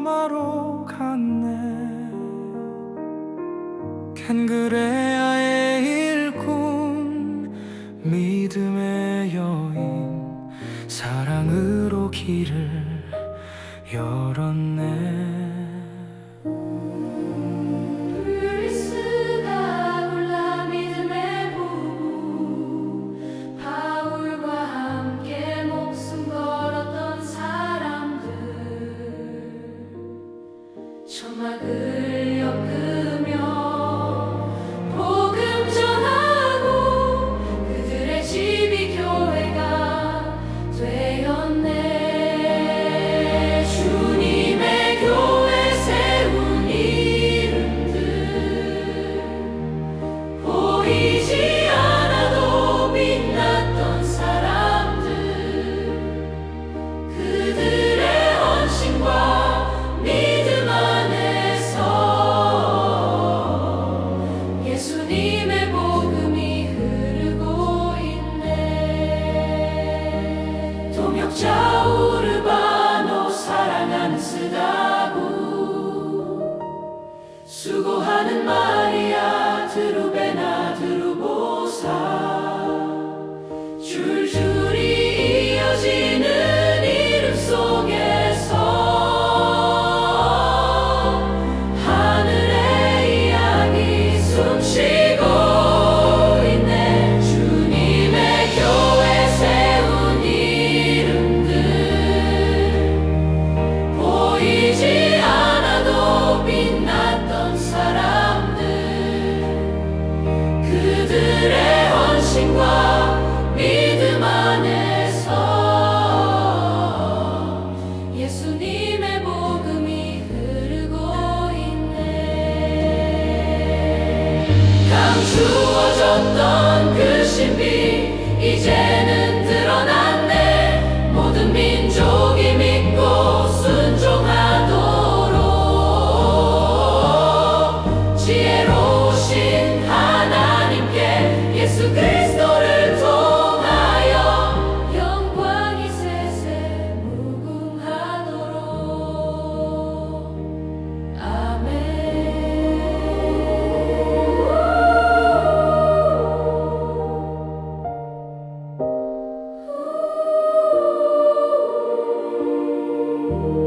로마로 갔네. 캔그레아의 일꾼 믿음의 여인 사랑으로 길을 열었네. 초막을 나는 마리아 주루베나. 모습이 이제는 드러났네 모든 민족이 믿고 순종하도록 지혜로우신 하나님께 예수께. you.